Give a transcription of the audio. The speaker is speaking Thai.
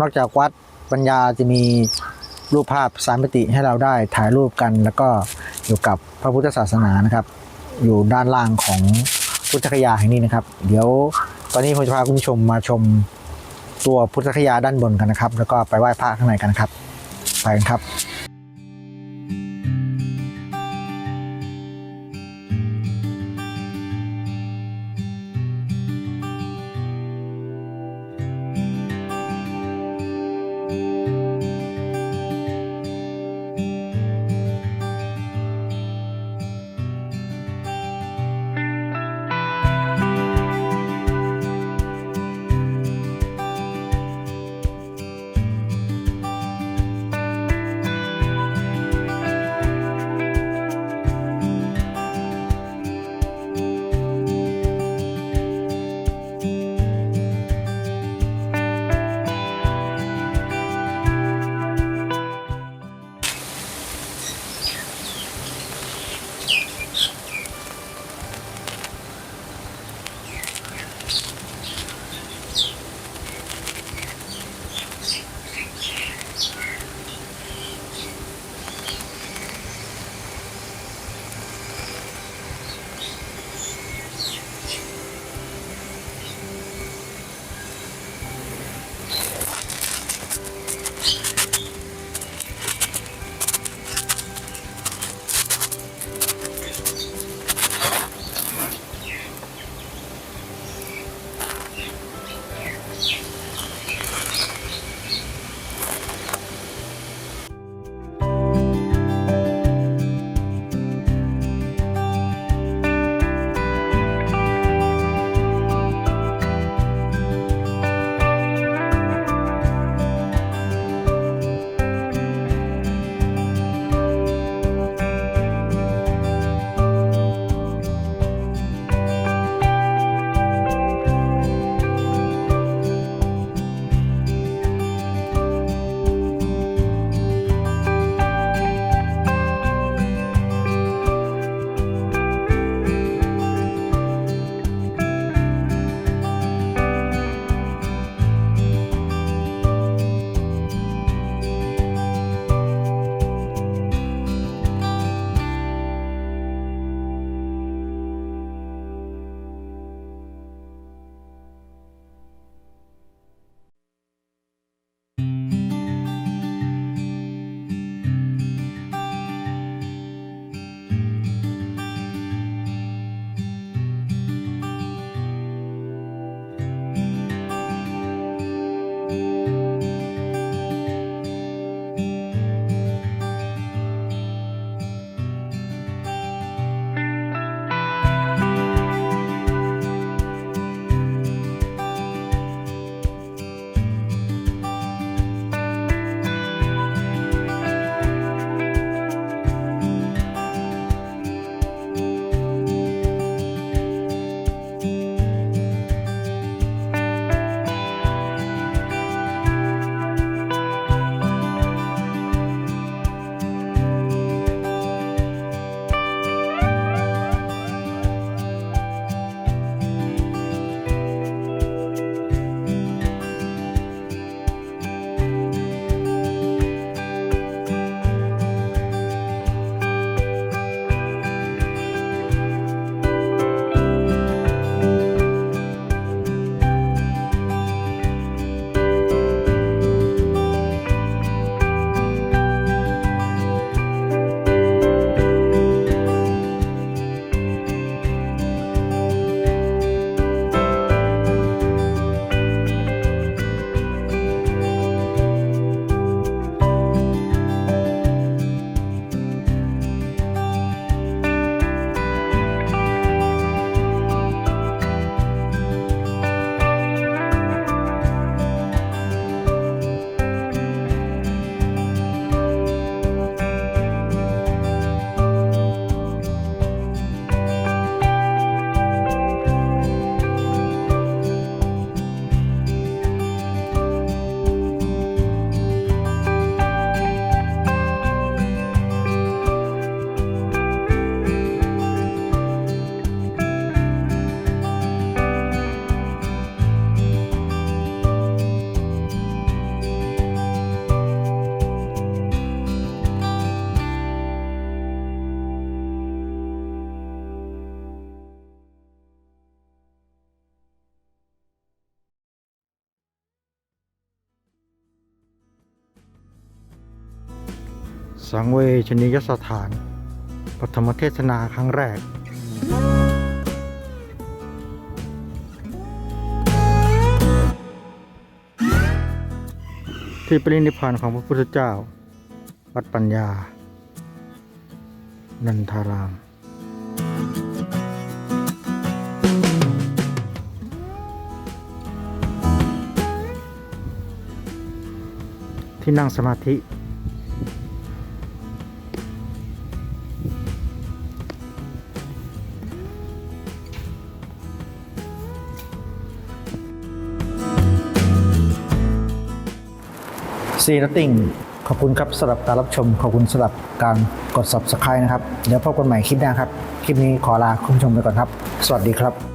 นอกจากวัดปัญญาจะมีรูปภาพสามมิติให้เราได้ถ่ายรูปกัน แล้วก็อยู่กับพระพุทธศาสนานะครับ อยู่ด้านล่างของพุทธคยาแห่งนี้นะครับ เดี๋ยวตอนนี้ผมจะพาคุณผู้ชมมาชมตัวพุทธคยาด้านบนกันนะครับ แล้วก็ไปไหว้พระข้างในกันนะครับ ไปกันครับ สังเวชนียสถาน ปฐมเทศนาครั้งแรก ที่ปรินิพพานของพระพุทธเจ้า วัดปัญญา นันทารามที่นั่งสมาธิ ซีนตติงขอบคุณครับสำหรับการรับชม ขอบคุณสำหรับการกด subscribe นะครับ เดี๋ยวพบกันใหม่คลิปหน้าครับ คลิปนี้ขอลาคุณผู้ชมไปก่อนครับ สวัสดีครับ